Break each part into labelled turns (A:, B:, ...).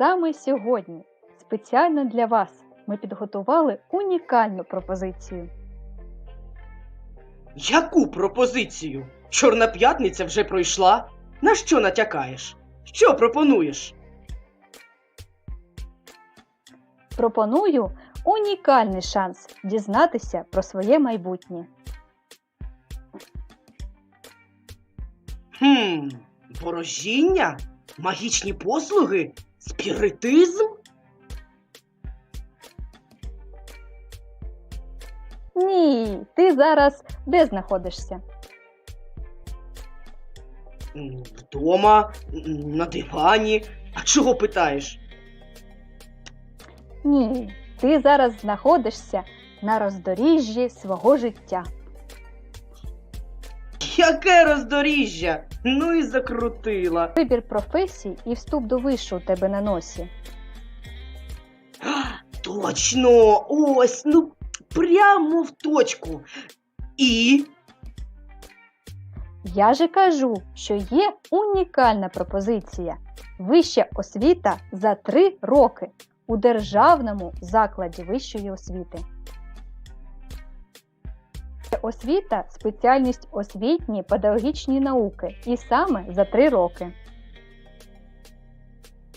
A: саме сьогодні, спеціально для вас, ми підготували унікальну пропозицію.
B: Яку пропозицію? Чорна п'ятниця вже пройшла. На що натякаєш? Що пропонуєш?
A: Пропоную унікальний шанс дізнатися про своє майбутнє.
B: Хм, ворожіння? Магічні послуги? Спіритизм?
A: Ні, ти зараз де знаходишся?
B: Вдома, на дивані. А чого питаєш?
A: Ні, ти зараз знаходишся на роздоріжжі свого життя.
B: Яке роздоріжжя? Ну і закрутила.
A: Вибір професій і вступ до вишу у тебе на носі.
B: Точно! Ось, ну прямо в точку. І
A: Я же кажу, що є унікальна пропозиція. Вища освіта за три роки у державному закладі вищої освіти. Освіта спеціальність освітні педагогічні науки і саме за три роки.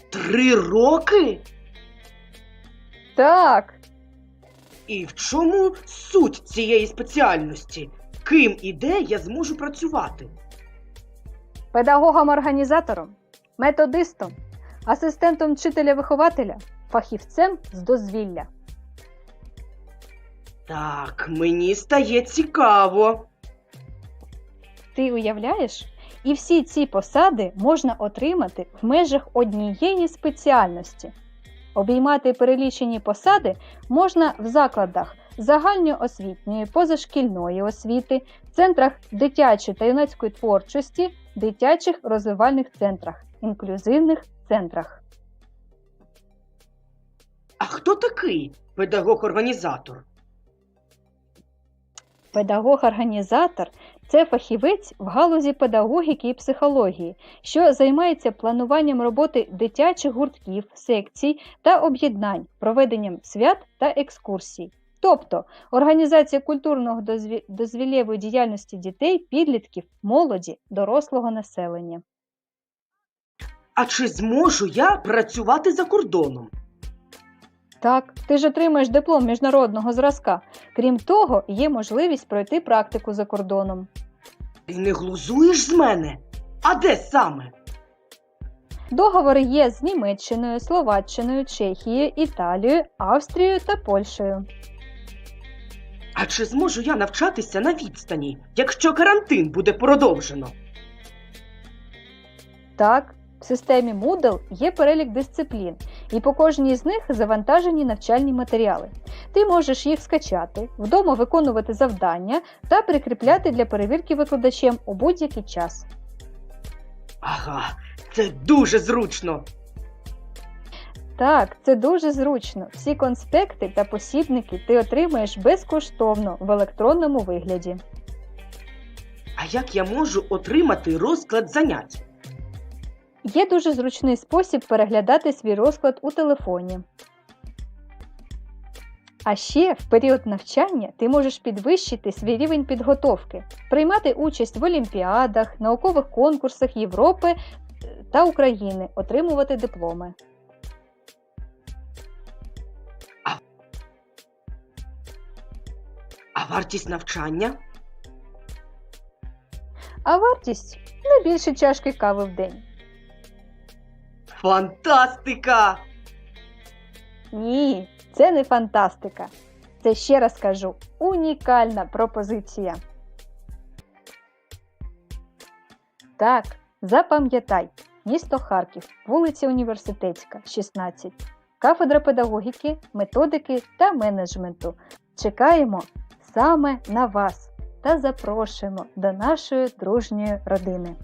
B: три роки?
A: Так,
B: І в чому суть цієї спеціальності? Ким і де я зможу працювати?
A: педагогом-організатором, методистом, асистентом вчителя-вихователя, фахівцем з дозвілля.
B: Так, мені стає цікаво.
A: Ти уявляєш? І всі ці посади можна отримати в межах однієї спеціальності. Обіймати перелічені посади можна в закладах загальноосвітньої, позашкільної освіти, центрах дитячої та юнацької творчості, дитячих розвивальних центрах, інклюзивних центрах.
B: А хто такий педагог-організатор?
A: Педагог-організатор це фахівець в галузі педагогіки і психології, що займається плануванням роботи дитячих гуртків, секцій та об'єднань, проведенням свят та екскурсій. Тобто організація культурного дозві- дозвілєвої діяльності дітей, підлітків, молоді, дорослого населення.
B: А чи зможу я працювати за кордоном?
A: Так, ти ж отримаєш диплом міжнародного зразка. Крім того, є можливість пройти практику за кордоном.
B: Ти не глузуєш з мене? А де саме?
A: Договори є з Німеччиною, Словаччиною, Чехією, Італією, Австрією та Польщею.
B: А чи зможу я навчатися на відстані, якщо карантин буде продовжено?
A: Так, в системі Moodle є перелік дисциплін, і по кожній з них завантажені навчальні матеріали. Ти можеш їх скачати, вдома виконувати завдання та прикріпляти для перевірки викладачем у будь-який час.
B: Ага, це дуже зручно.
A: Так, це дуже зручно. Всі конспекти та посібники ти отримаєш безкоштовно в електронному вигляді.
B: А як я можу отримати розклад занять?
A: Є дуже зручний спосіб переглядати свій розклад у телефоні. А ще в період навчання ти можеш підвищити свій рівень підготовки, приймати участь в олімпіадах, наукових конкурсах Європи е, та України, отримувати дипломи.
B: А вартість навчання?
A: А вартість не більше чашки кави в день.
B: Фантастика!
A: Ні, це не фантастика. Це ще раз кажу унікальна пропозиція. Так, запам'ятай, місто Харків, вулиця Університетська, 16, кафедра педагогіки, методики та менеджменту. Чекаємо саме на вас та запрошуємо до нашої дружньої родини.